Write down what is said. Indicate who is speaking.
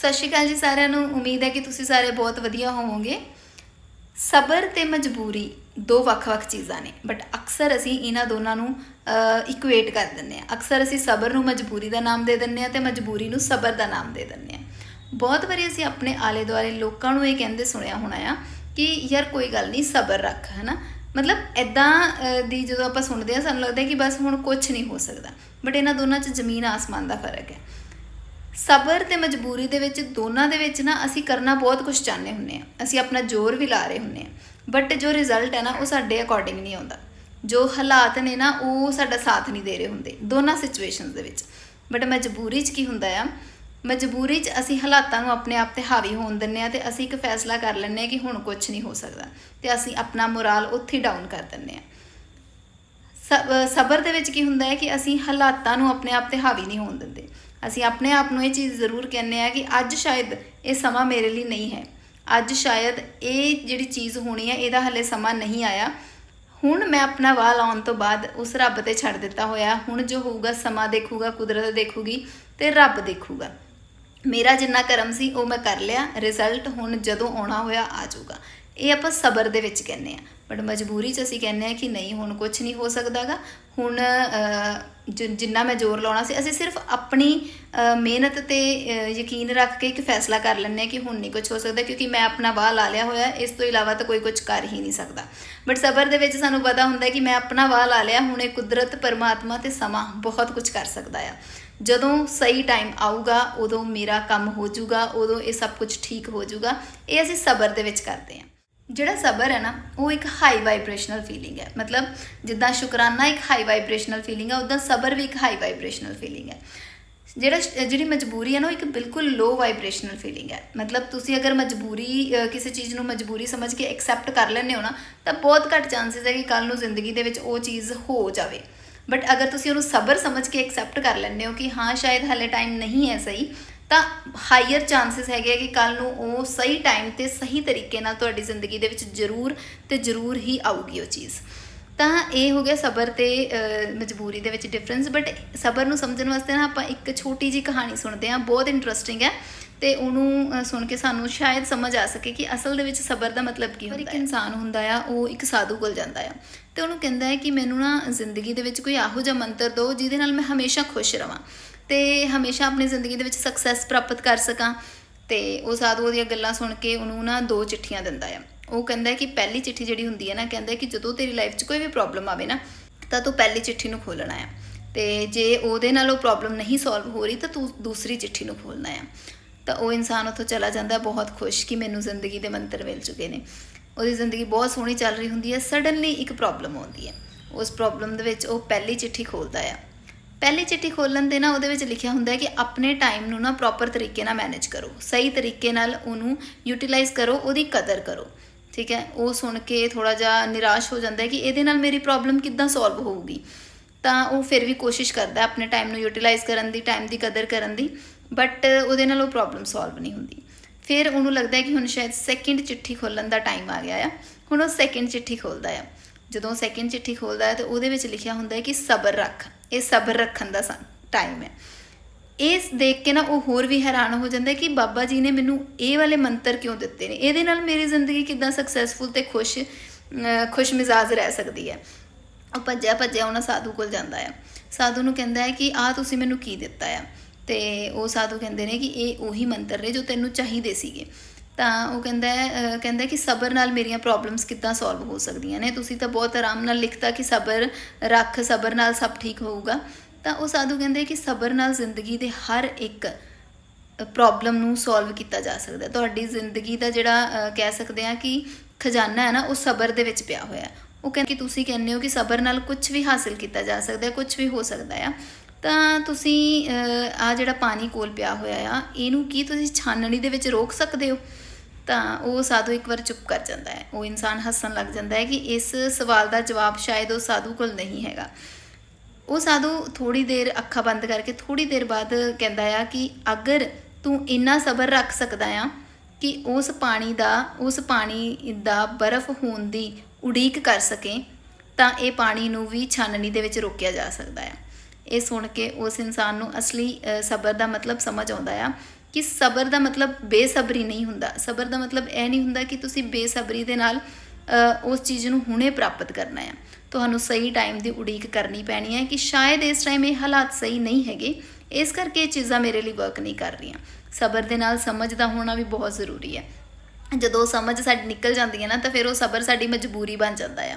Speaker 1: ਸਤਿ ਸ਼੍ਰੀ ਅਕਾਲ ਜੀ ਸਾਰਿਆਂ ਨੂੰ। ਉਮੀਦ ਹੈ ਕਿ ਤੁਸੀਂ ਸਾਰੇ ਬਹੁਤ ਵਧੀਆ ਹੋਵੋਗੇ। ਸਬਰ ਤੇ ਮਜਬੂਰੀ ਦੋ ਵੱਖ-ਵੱਖ ਚੀਜ਼ਾਂ ਨੇ ਬਟ ਅਕਸਰ ਅਸੀਂ ਇਹਨਾਂ ਦੋਨਾਂ ਨੂੰ ਇਕੁਏਟ ਕਰ ਦਿੰਦੇ ਆ ਅਕਸਰ ਅਸੀਂ ਸਬਰ ਨੂੰ ਮਜਬੂਰੀ ਦਾ ਨਾਮ ਦੇ ਦਿੰਦੇ ਆ ਤੇ ਮਜਬੂਰੀ ਨੂੰ ਸਬਰ ਦਾ ਨਾਮ ਦੇ ਦਿੰਦੇ ਆ ਬਹੁਤ ਵਾਰੀ ਅਸੀਂ ਆਪਣੇ ਆਲੇ ਦੁਆਲੇ ਲੋਕਾਂ ਨੂੰ ਇਹ ਕਹਿੰਦੇ ਸੁਣਿਆ ਹੋਣਾ ਆ ਕਿ ਯਾਰ ਕੋਈ ਗੱਲ ਨਹੀਂ, ਸਬਰ ਰੱਖ, ਹਨਾ? ਮਤਲਬ ਐਦਾਂ ਦੀ ਜਦੋਂ ਆਪਾਂ ਸੁਣਦੇ ਆ ਸਾਨੂੰ ਲੱਗਦਾ ਕਿ ਬਸ ਹੁਣ ਕੁਝ ਨਹੀਂ ਹੋ ਸਕਦਾ। ਬਟ ਇਹਨਾਂ ਦੋਨਾਂ 'ਚ ਜ਼ਮੀਨ ਆਸਮਾਨ ਦਾ ਫ਼ਰਕ ਹੈ। ਸਬਰ ਤੇ ਮਜਬੂਰੀ ਦੇ ਵਿੱਚ, ਦੋਨਾਂ ਦੇ ਵਿੱਚ ਨਾ ਅਸੀਂ ਕਰਨਾ ਬਹੁਤ ਕੁਝ ਚਾਹੁੰਦੇ ਹੁੰਨੇ ਆ ਅਸੀਂ ਆਪਣਾ ਜ਼ੋਰ ਵੀ ਲਾ ਰਹੇ ਹੁੰਨੇ ਆ ਬਟ ਜੋ ਰਿਜ਼ਲਟ ਹੈ ਨਾ, ਉਹ ਸਾਡੇ ਅਕੋਰਡਿੰਗ ਨਹੀਂ ਆਉਂਦਾ। ਜੋ ਹਾਲਾਤ ਨੇ ਨਾ, ਉਹ ਸਾਡਾ ਸਾਥ ਨਹੀਂ ਦੇ ਰਹੇ ਹੁੰਦੇ। ਦੋਨਾਂ ਸਿਚੁਏਸ਼ਨਸ ਦੇ ਵਿੱਚ। ਬਟ ਮਜਬੂਰੀ 'ਚ ਕੀ ਹੁੰਦਾ ਆ? ਮਜਬੂਰੀ 'ਚ ਅਸੀਂ ਹਾਲਾਤਾਂ ਨੂੰ ਆਪਣੇ ਆਪ ਤੇ ਹਾਵੀ ਹੋਣ ਦਿੰਨੇ ਆ ਤੇ ਅਸੀਂ ਇੱਕ ਫੈਸਲਾ ਕਰ ਲੈਂਦੇ ਆ ਕਿ ਹੁਣ ਕੁਝ ਨਹੀਂ ਹੋ ਸਕਦਾ। ਤੇ ਅਸੀਂ ਆਪਣਾ ਮੋਰਲ ਉੱਥੇ ਡਾਊਨ ਕਰ ਦਿੰਨੇ ਆ ਸਬ- ਸਬਰ ਦੇ ਵਿੱਚ ਕੀ ਹੁੰਦਾ ਹੈ ਕਿ ਅਸੀਂ ਹਾਲਾਤਾਂ ਨੂੰ ਆਪਣੇ ਆਪ ਤੇ ਹਾਵੀ ਨਹੀਂ ਹੋਣ ਦਿੰਦੇ। ਅਸੀਂ ਆਪਣੇ ਆਪ ਨੂੰ ਇਹ ਚੀਜ਼ ਜ਼ਰੂਰ ਕਹਿੰਦੇ ਆ ਕਿ ਅੱਜ ਸ਼ਾਇਦ ਇਹ ਸਮਾਂ ਮੇਰੇ ਲਈ ਨਹੀਂ ਹੈ। ਅੱਜ ਸ਼ਾਇਦ ਇਹ ਜਿਹੜੀ ਚੀਜ਼ ਹੋਣੀ ਹੈ, ਇਹਦਾ ਹਲੇ ਸਮਾਂ ਨਹੀਂ ਆਇਆ। ਹੁਣ ਮੈਂ ਆਪਣਾ ਵਾਹ ਲਾਉਣ ਤੋਂ ਬਾਅਦ ਉਸ ਰੱਬ ਤੇ ਛੱਡ ਦਿੱਤਾ ਹੋਇਆ। ਹੁਣ ਜੋ ਹੋਊਗਾ, ਸਮਾਂ ਦੇਖੂਗਾ, ਕੁਦਰਤ ਦੇਖੂਗੀ ਤੇ ਰੱਬ ਦੇਖੂਗਾ। ਮੇਰਾ ਜਿੰਨਾ ਕਰਮ ਸੀ, ਉਹ ਮੈਂ ਕਰ ਲਿਆ। ਰਿਜ਼ਲਟ ਹੁਣ ਜਦੋਂ ਆਉਣਾ ਹੋਇਆ, ਆ ਜਾਊਗਾ। ਇਹ ਆਪਾਂ ਸਬਰ ਦੇ ਵਿੱਚ ਕਹਿੰਦੇ ਆ ਬਟ ਮਜਬੂਰੀ 'ਚ ਅਸੀਂ ਕਹਿੰਦੇ ਆ ਕਿ ਨਹੀਂ ਹੁਣ ਕੁਝ ਨਹੀਂ ਹੋ ਸਕਦਾਗਾ। ਹੁਣ ਅਹ, ਜਿੰਨਾ ਮੈਂ ਜ਼ੋਰ ਲਾਉਣਾ ਸੀ ਅਸੀਂ ਸਿਰਫ ਆਪਣੀ ਮਿਹਨਤ ਤੇ ਯਕੀਨ ਰੱਖ ਕੇ ਇੱਕ ਫੈਸਲਾ ਕਰ ਲੈਂਦੇ ਆ ਕਿ ਹੁਣ ਨਹੀਂ ਕੁਝ ਹੋ ਸਕਦਾ ਕਿਉਂਕਿ ਮੈਂ ਆਪਣਾ ਵਾਹ ਲਾ ਲਿਆ ਹੋਇਆ ਇਸ ਤੋਂ ਇਲਾਵਾ ਤਾਂ ਕੋਈ ਕੁਝ ਕਰ ਹੀ ਨਹੀਂ ਸਕਦਾ। ਬਟ ਸਬਰ ਦੇ ਵਿੱਚ ਸਾਨੂੰ ਪਤਾ ਹੁੰਦਾ ਕਿ ਮੈਂ ਆਪਣਾ ਵਾਹ ਲਾ ਲਿਆ ਹੁਣ ਇਹ ਕੁਦਰਤ ਪਰਮਾਤਮਾ ਤੇ ਸਮਾਂ ਬਹੁਤ ਕੁਝ ਕਰ ਸਕਦਾ ਆ। ਜਦੋਂ ਸਹੀ ਟਾਈਮ ਆਊਗਾ ਉਦੋਂ ਮੇਰਾ ਕੰਮ ਹੋ ਜਾਊਗਾ ਉਦੋਂ ਇਹ ਸਭ ਕੁਝ ਠੀਕ ਹੋ ਜਾਊਗਾ ਇਹ ਅਸੀਂ ਸਬਰ ਦੇ ਵਿੱਚ ਕਰਦੇ ਹਾਂ। ਜਿਹੜਾ ਸਬਰ ਹੈ ਨਾ, ਉਹ ਇੱਕ ਹਾਈ ਵਾਈਬ੍ਰੇਸ਼ਨਲ ਫੀਲਿੰਗ ਹੈ। ਮਤਲਬ ਜਿੱਦਾਂ ਸ਼ੁਕਰਾਨਾ ਇੱਕ ਹਾਈ ਵਾਈਬ੍ਰੇਸ਼ਨਲ ਫੀਲਿੰਗ ਹੈ ਉਦਾਂ ਸਬਰ ਵੀ ਇੱਕ ਹਾਈ ਵਾਈਬ੍ਰੇਸ਼ਨਲ ਫੀਲਿੰਗ ਹੈ। ਜਿਹੜਾ ਜਿਹੜੀ ਮਜਬੂਰੀ ਹੈ ਨਾ, ਉਹ ਇੱਕ ਬਿਲਕੁਲ ਲੋ ਵਾਈਬ੍ਰੇਸ਼ਨਲ ਫੀਲਿੰਗ ਹੈ। ਮਤਲਬ ਤੁਸੀਂ ਅਗਰ ਮਜਬੂਰੀ ਕਿਸੇ ਚੀਜ਼ ਨੂੰ ਮਜਬੂਰੀ ਸਮਝ ਕੇ ਐਕਸੈਪਟ ਕਰ ਲੈਂਦੇ ਹੋ ਨਾ, ਤਾਂ ਬਹੁਤ ਘੱਟ ਚਾਂਸਸ ਹੈ ਕਿ ਕੱਲ ਨੂੰ ਜ਼ਿੰਦਗੀ ਦੇ ਵਿੱਚ ਉਹ ਚੀਜ਼ ਹੋ ਜਾਵੇ। ਬਟ ਅਗਰ ਤੁਸੀਂ ਉਹਨੂੰ ਸਬਰ ਸਮਝ ਕੇ ਐਕਸੈਪਟ ਕਰ ਲੈਂਦੇ ਹੋ ਕਿ ਹਾਂ, ਸ਼ਾਇਦ ਹਲੇ ਟਾਈਮ ਨਹੀਂ ਹੈ ਸਹੀ ਤਾਂ ਹਾਈਅਰ ਚਾਂਸਸ ਹੈਗੇ ਆ ਕਿ ਕੱਲ ਨੂੰ ਉਹ ਸਹੀ ਟਾਈਮ ਤੇ ਸਹੀ ਤਰੀਕੇ ਨਾਲ ਤੁਹਾਡੀ ਜ਼ਿੰਦਗੀ ਦੇ ਵਿੱਚ ਜ਼ਰੂਰ ਤੇ ਜ਼ਰੂਰ ਹੀ ਆਊਗੀ ਉਹ ਚੀਜ਼। ਤਾਂ ਇਹ ਹੋ ਗਿਆ ਸਬਰ ਤੇ ਮਜਬੂਰੀ ਦੇ ਵਿੱਚ ਡਿਫਰੈਂਸ ਬਟ ਸਬਰ ਨੂੰ ਸਮਝਣ ਵਾਸਤੇ ਨਾ ਆਪਾਂ ਇੱਕ ਛੋਟੀ ਜੀ ਕਹਾਣੀ ਸੁਣਦੇ ਹਾਂ ਬਹੁਤ ਇੰਟਰਸਟਿੰਗ ਹੈ। ਤੇ ਉਹਨੂੰ ਸੁਣ ਕੇ ਸਾਨੂੰ ਸ਼ਾਇਦ ਸਮਝ ਆ ਸਕੇ ਕਿ ਅਸਲ ਦੇ ਵਿੱਚ ਸਬਰ ਦਾ ਮਤਲਬ ਕੀ ਹੁੰਦਾ ਹੈ ਇੱਕ ਇਨਸਾਨ ਹੁੰਦਾ ਆ ਉਹ ਇੱਕ ਸਾਧੂ ਕੋਲ ਜਾਂਦਾ ਆ। ਤੇ ਉਹਨੂੰ ਕਹਿੰਦਾ ਹੈ ਕਿ ਮੈਨੂੰ ਨਾ ਜ਼ਿੰਦਗੀ ਦੇ ਵਿੱਚ ਕੋਈ ਇਹੋ ਜਿਹਾ ਮੰਤਰ ਦਿਓ ਜਿਹਦੇ ਨਾਲ ਮੈਂ ਹਮੇਸ਼ਾ ਖੁਸ਼ ਰਵਾਂ ਤੇ ਹਮੇਸ਼ਾ ਆਪਣੀ ਜ਼ਿੰਦਗੀ ਦੇ ਵਿੱਚ ਸਕਸੈਸ ਪ੍ਰਾਪਤ ਕਰ ਸਕਾਂ। ਤੇ ਉਹ ਸਾਧੂ ਉਹਦੀਆਂ ਗੱਲਾਂ ਸੁਣ ਕੇ ਉਹਨੂੰ ਨਾ ਦੋ ਚਿੱਠੀਆਂ ਦਿੰਦਾ ਆ। ਉਹ ਕਹਿੰਦਾ ਕਿ ਪਹਿਲੀ ਚਿੱਠੀ ਜਿਹੜੀ ਹੁੰਦੀ ਹੈ ਨਾ, ਕਹਿੰਦਾ ਕਿ ਜਦੋਂ ਤੇਰੀ ਲਾਈਫ 'ਚ ਕੋਈ ਵੀ ਪ੍ਰੋਬਲਮ ਆਵੇ ਨਾ, ਤਾਂ ਤੂੰ ਪਹਿਲੀ ਚਿੱਠੀ ਨੂੰ ਖੋਲਣਾ ਆ। ਤੇ ਜੇ ਉਹਦੇ ਨਾਲ ਉਹ ਪ੍ਰੋਬਲਮ ਨਹੀਂ ਸੋਲਵ ਹੋ ਰਹੀ, ਤਾਂ ਤੂੰ ਦੂਸਰੀ ਚਿੱਠੀ ਨੂੰ ਖੋਲਣਾ ਆ। ਤਾਂ ਉਹ ਇਨਸਾਨ ਉੱਥੋਂ ਚਲਾ ਜਾਂਦਾ ਬਹੁਤ ਖੁਸ਼ ਕਿ ਮੈਨੂੰ ਜ਼ਿੰਦਗੀ ਦੇ ਮੰਤਰ ਮਿਲ ਚੁੱਕੇ ਨੇ। ਉਹਦੀ ਜ਼ਿੰਦਗੀ ਬਹੁਤ ਸੋਹਣੀ ਚੱਲ ਰਹੀ ਹੁੰਦੀ ਹੈ ਸਡਨਲੀ ਇੱਕ ਪ੍ਰੋਬਲਮ ਆਉਂਦੀ ਹੈ। ਉਸ ਪ੍ਰੋਬਲਮ ਦੇ ਵਿੱਚ ਉਹ ਪਹਿਲੀ ਚਿੱਠੀ ਖੋਲਦਾ ਆ। ਪਹਿਲੀ ਚਿੱਠੀ ਖੋਲਣ ਦੇ ਨਾ ਉਹਦੇ ਵਿੱਚ ਲਿਖਿਆ ਹੁੰਦਾ ਹੈ ਕਿ ਆਪਣੇ ਟਾਈਮ ਨੂੰ ਨਾ ਪ੍ਰੋਪਰ ਤਰੀਕੇ ਨਾਲ ਮੈਨੇਜ ਕਰੋ। ਸਹੀ ਤਰੀਕੇ ਨਾਲ ਉਹਨੂੰ ਯੂਟਿਲਾਈਜ਼ ਕਰੋ, ਉਹਦੀ ਕਦਰ ਕਰੋ। ਠੀਕ ਹੈ, ਉਹ ਸੁਣ ਕੇ ਥੋੜਾ ਜਿਹਾ ਨਿਰਾਸ਼ ਹੋ ਜਾਂਦਾ ਹੈ ਕਿ ਇਹਦੇ ਨਾਲ ਮੇਰੀ ਪ੍ਰੋਬਲਮ ਕਿੱਦਾਂ ਸੋਲਵ ਹੋਊਗੀ। ਤਾਂ ਉਹ ਫਿਰ ਵੀ ਕੋਸ਼ਿਸ਼ ਕਰਦਾ ਆਪਣੇ ਟਾਈਮ ਨੂੰ ਯੂਟਿਲਾਈਜ਼ ਕਰਨ ਦੀ ਟਾਈਮ ਦੀ ਕਦਰ ਕਰਨ ਦੀ ਬਟ ਉਹਦੇ ਨਾਲ ਉਹ ਪ੍ਰੋਬਲਮ ਸੋਲਵ ਨਹੀਂ ਹੁੰਦੀ। ਫਿਰ ਉਹਨੂੰ ਲੱਗਦਾ ਹੈ ਕਿ ਹੁਣ ਸ਼ਾਇਦ ਸੈਕਿੰਡ ਚਿੱਠੀ ਖੋਲਣ ਦਾ ਟਾਈਮ ਆ ਗਿਆ ਆ। ਹੁਣ ਉਹ ਸੈਕਿੰਡ ਚਿੱਠੀ ਖੋਲਦਾ ਆ। ਜਦੋਂ ਸੈਕਿੰਡ ਚਿੱਠੀ ਖੋਲਦਾ ਹੈ ਤੇ ਉਹਦੇ ਵਿੱਚ ਲਿਖਿਆ ਹੁੰਦਾ ਹੈ ਕਿ ਸਬਰ ਰੱਖ। ਇਹ ਸਬਰ ਰੱਖਣ ਦਾ ਟਾਈਮ ਹੈ। ਇਸ ਦੇਖ ਕੇ ਨਾ ਉਹ ਹੋਰ ਵੀ ਹੈਰਾਨ ਹੋ ਜਾਂਦਾ ਕਿ ਬਾਬਾ ਜੀ ਨੇ ਮੈਨੂੰ ਇਹ ਵਾਲੇ ਮੰਤਰ ਕਿਉਂ ਦਿੱਤੇ ਨੇ? ਇਹਦੇ ਨਾਲ ਮੇਰੀ ਜ਼ਿੰਦਗੀ ਕਿੱਦਾਂ ਸਕਸੈਸਫੁਲ ਤੇ ਖੁਸ਼ ਖੁਸ਼ ਮਿਜ਼ਾਜ ਰਹਿ ਸਕਦੀ ਹੈ? ਉਹ ਭੱਜਿਆ ਭੱਜਿਆ ਉਹਨਾਂ ਸਾਧੂ ਕੋਲ ਜਾਂਦਾ ਹੈ ਸਾਧੂ ਨੂੰ ਕਹਿੰਦਾ ਹੈ ਕਿ ਆ ਤੁਸੀਂ ਮੈਨੂੰ ਕੀ ਦਿੱਤਾ ਆ? ਤੇ ਉਹ ਸਾਧੂ ਕਹਿੰਦੇ ਨੇ ਕਿ ਇਹ ਉਹੀ ਮੰਤਰ ਨੇ ਜੋ ਤੈਨੂੰ ਚਾਹੀਦੇ ਸੀਗੇ। ਤਾਂ ਉਹ ਕਹਿੰਦਾ ਕਹਿੰਦਾ ਕਿ ਸਬਰ ਨਾਲ ਮੇਰੀਆਂ ਪ੍ਰੋਬਲਮਸ ਕਿੱਦਾਂ ਸੋਲਵ ਹੋ ਸਕਦੀਆਂ ਨੇ? ਤੁਸੀਂ ਤਾਂ ਬਹੁਤ ਆਰਾਮ ਨਾਲ ਲਿਖਤਾ ਕਿ ਸਬਰ ਰੱਖ, ਸਬਰ ਨਾਲ ਸਭ ਠੀਕ ਹੋਊਗਾ। ਤਾਂ ਉਹ ਸਾਧੂ ਕਹਿੰਦੇ ਕਿ ਸਬਰ ਨਾਲ ਜ਼ਿੰਦਗੀ ਦੇ ਹਰ ਇੱਕ ਪ੍ਰੋਬਲਮ ਨੂੰ ਸੋਲਵ ਕੀਤਾ ਜਾ ਸਕਦਾ ਤੁਹਾਡੀ ਜ਼ਿੰਦਗੀ ਦਾ ਜਿਹੜਾ ਕਹਿ ਸਕਦੇ ਆ ਕਿ ਖਜ਼ਾਨਾ ਹੈ ਨਾ, ਉਹ ਸਬਰ ਦੇ ਵਿੱਚ ਪਿਆ ਹੋਇਆ ਉਹ ਕਹਿੰਦੇ ਕਿ ਤੁਸੀਂ ਕਹਿੰਦੇ ਹੋ ਕਿ ਸਬਰ ਨਾਲ ਕੁਝ ਵੀ ਹਾਸਿਲ ਕੀਤਾ ਜਾ ਸਕਦਾ ਹੈ ਕੁਝ ਵੀ ਹੋ ਸਕਦਾ ਆ। ਤਾਂ ਤੁਸੀਂ ਆ ਜਿਹੜਾ ਪਾਣੀ ਕੋਲ ਪਿਆ ਹੋਇਆ ਆ, ਇਹਨੂੰ ਕੀ ਤੁਸੀਂ ਛਾਨਣੀ ਦੇ ਵਿੱਚ ਰੋਕ ਸਕਦੇ ਹੋ? ਤਾਂ ਉਹ ਸਾਧੂ ਇੱਕ ਵਾਰ ਚੁੱਪ ਕਰ ਜਾਂਦਾ ਹੈ। ਉਹ ਇਨਸਾਨ ਹੱਸਣ ਲੱਗ ਜਾਂਦਾ ਹੈ ਕਿ ਇਸ ਸਵਾਲ ਦਾ ਜਵਾਬ ਸ਼ਾਇਦ ਉਹ ਸਾਧੂ ਕੋਲ ਨਹੀਂ ਹੈਗਾ। ਉਹ ਸਾਧੂ ਥੋੜੀ ਦੇਰ ਅੱਖਾਂ ਬੰਦ ਕਰਕੇ ਥੋੜੀ ਦੇਰ ਬਾਅਦ ਕਹਿੰਦਾ ਆ ਕਿ ਅਗਰ ਤੂੰ ਇੰਨਾ ਸਬਰ ਰੱਖ ਸਕਦਾ ਆ ਕਿ ਉਸ ਪਾਣੀ ਦਾ, ਉਸ ਪਾਣੀ ਦਾ ਬਰਫ਼ ਹੋਣ ਦੀ ਉਡੀਕ ਕਰ ਸਕੇ, ਤਾਂ ਇਹ ਪਾਣੀ ਨੂੰ ਵੀ ਛਾਨਣੀ ਦੇ ਵਿੱਚ ਰੋਕਿਆ ਜਾ ਸਕਦਾ ਆ। ਇਹ ਸੁਣ ਕੇ ਉਸ ਇਨਸਾਨ ਨੂੰ ਅਸਲੀ ਸਬਰ ਦਾ ਮਤਲਬ ਸਮਝ ਆਉਂਦਾ ਆ ਕਿ ਸਬਰ ਦਾ ਮਤਲਬ ਬੇਸਬਰੀ ਨਹੀਂ ਹੁੰਦਾ। ਸਬਰ ਦਾ ਮਤਲਬ ਇਹ ਨਹੀਂ ਹੁੰਦਾ ਕਿ ਤੁਸੀਂ ਬੇਸਬਰੀ ਦੇ ਨਾਲ ਉਸ ਚੀਜ਼ ਨੂੰ ਹੁਣੇ ਪ੍ਰਾਪਤ ਕਰਨਾ ਹੈ। ਤੁਹਾਨੂੰ ਸਹੀ ਟਾਈਮ ਦੀ ਉਡੀਕ ਕਰਨੀ ਪੈਣੀ ਹੈ ਕਿ ਸ਼ਾਇਦ ਇਸ ਟਾਈਮ ਇਹ ਹਾਲਾਤ ਸਹੀ ਨਹੀਂ ਹੈਗੇ। ਇਸ ਕਰਕੇ ਇਹ ਚੀਜ਼ਾਂ ਮੇਰੇ ਲਈ ਵਰਕ ਨਹੀਂ ਕਰ ਰਹੀਆਂ। ਸਬਰ ਦੇ ਨਾਲ ਸਮਝ ਦਾ ਹੋਣਾ ਵੀ ਬਹੁਤ ਜ਼ਰੂਰੀ ਹੈ। ਜਦੋਂ ਸਮਝ ਸਾਡੀ ਨਿਕਲ ਜਾਂਦੀ ਹੈ ਨਾ, ਤਾਂ ਫਿਰ ਉਹ ਸਬਰ ਸਾਡੀ ਮਜਬੂਰੀ ਬਣ ਜਾਂਦਾ ਆ।